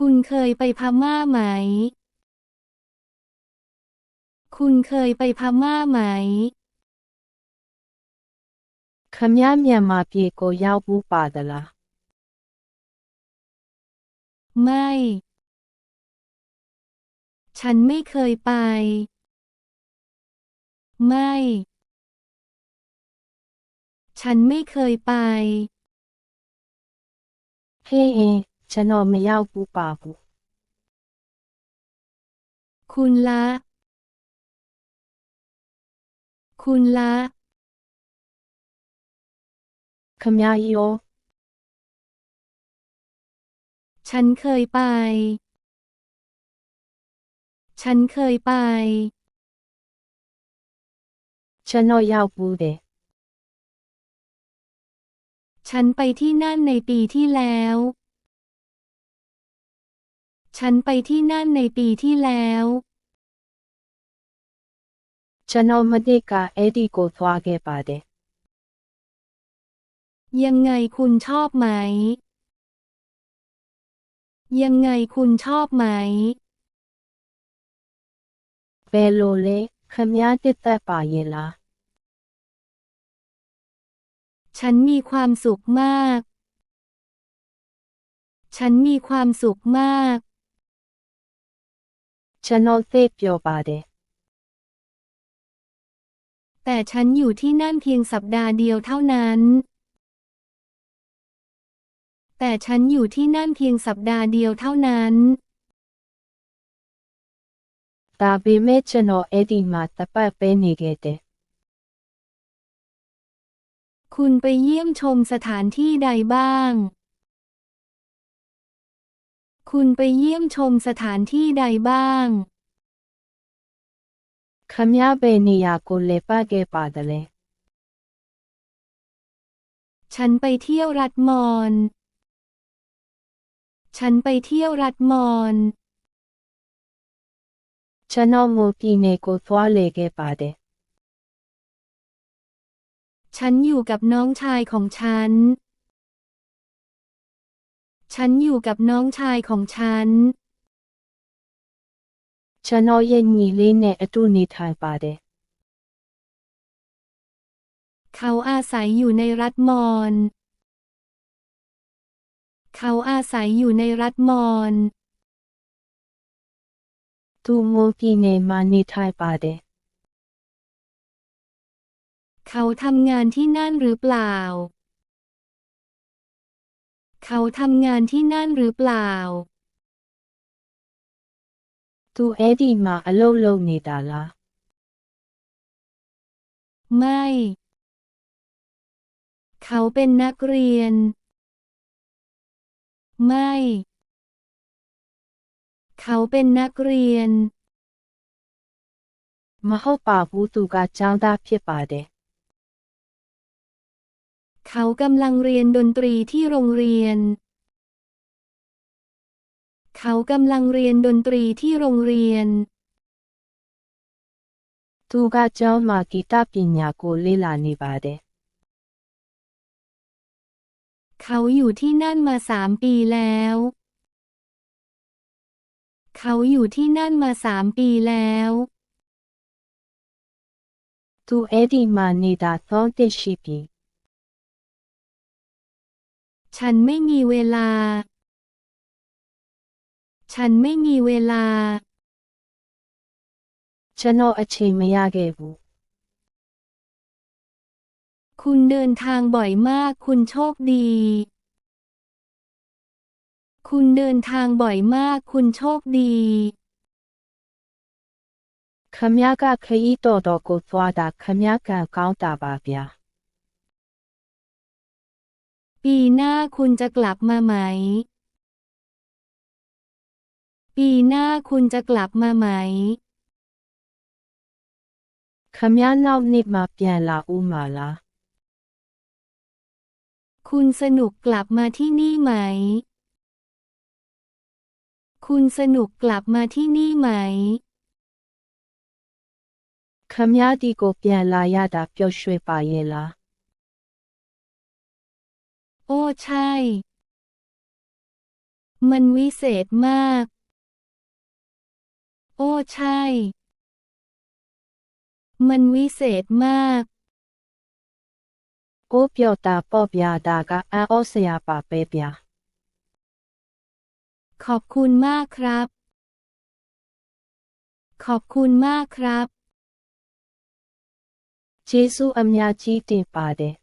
คุณเคยไปพม่าไหม คุณเคยไปพม่าไหม ခမည်းမြန်မာပြည်ကိုရောက်ဘူးပါသလား ไม่ ฉันไม่เคยไป ไม่ ฉันไม่เคยไป ဟ ฉันอมไม่ยาวปูป่ากูคุณละ คุณละคำยาโยฉันเคยไป ฉันเคยไปฉันอยาวปูเดฉันไปที่นั่นในปีที่แล้ว ฉันไปที่นั่นในปีที่แล้ว ฉันเอามาเดกาเอดีโกทวาเกปาเดยังไงคุณชอบไหม ยังไงคุณชอบไหมเบโลเลขมยาติดตาปาเยลาฉันมีความสุขมาก ฉันมีความสุขมาก ฉันนอนเซฟโยบาเดแต่ฉันอยู่ที่นั่นเพียงสัปดาห์เดียวเท่านั้น แต่ฉันอยู่ที่นั่นเพียงสัปดาห์เดียวเท่านั้นตาบีเมจโนเอดิมาตะปะเปนิเกเตคุณไปเยี่ยมชมสถานที่ใดบ้าง คุณไปเยี่ยมชมสถานที่ใดบ้าง ခမည်းပဲနေရာကိုလေပတ်ခဲ့ပါတယ်လဲ ฉันไปเที่ยวรัฐมอน ฉันไปเที่ยวรัฐมอน ကျွန်တော်မို့ပြည်နယ်ကိုသွားလေခဲ့ပါတယ် ฉันอยู่กับน้องชายของฉัน ฉันอยู่กับน้องชายของฉัน ฉันอยเย็นนี้เล่นอตูนิทายปาเดเขาอาศัยอยู่ในรัฐมอนเขาอาศัยอยู่ในรัฐมอนตูโมกีเนมานิทายปาเดเขาทำงานที่นั่นหรือเปล่า เขาทำงานที่นั่นหรือเปล่า သူအဲ့ဒီမှာအလုပ်လုပ်နေတာလား ไม่ เขาเป็นนักเรียน ไม่ เขาเป็นนักเรียน မဟုတ်ပါဘူးသူကကျောင်းသားဖြစ်ပါတယ် เขากำลังเรียนดนตรีที่โรงเรียน เขากำลังเรียนดนตรีที่โรงเรียน သူကကျောင်းမှာဂီတပညာကိုလေ့လာနေပါတယ် เขาอยู่ที่นั่นมาสามปีแล้ว เขาอยู่ที่นั่นมาสามปีแล้ว သူအဲ့ဒီမှာနေတာသုံးတစ်ရှိပြီ ฉันไม่มีเวลา ฉันไม่มีเวลา ကျွန်တော်အချိန်မရခဲ့ဘူး คุณเดินทางบ่อยมากคุณโชคดี คุณเดินทางบ่อยมากคุณโชคดี ခမည်းကခရီးတော်တော်ကိုသွားတာခမည်းကကောင်းတာပါဗျာ ปีหน้าคุณจะกลับมาไหม ปีหน้าคุณจะกลับมาไหม ခမည်းနောက်နေ့မှပြန်လာဦးမှာလား คุณสนุกกลับมาที่นี่ไหม คุณสนุกกลับมาที่นี่ไหม ခမည်းဒီကိုပြန်လာရတာပျော်ရွှင်ပါရဲ့လား โ อ้ใช่ มันวิเศษมาก โอ้ใช่ มันวิเศษมาก ကိုပြောတာပေါ့ဗျာဒါကအံ့ဩစရာပါပဲဗျာ ขอบคุณมากครับ ขอบคุณมากครับ ဂျေစုအများကြီးတင်ပါတယ်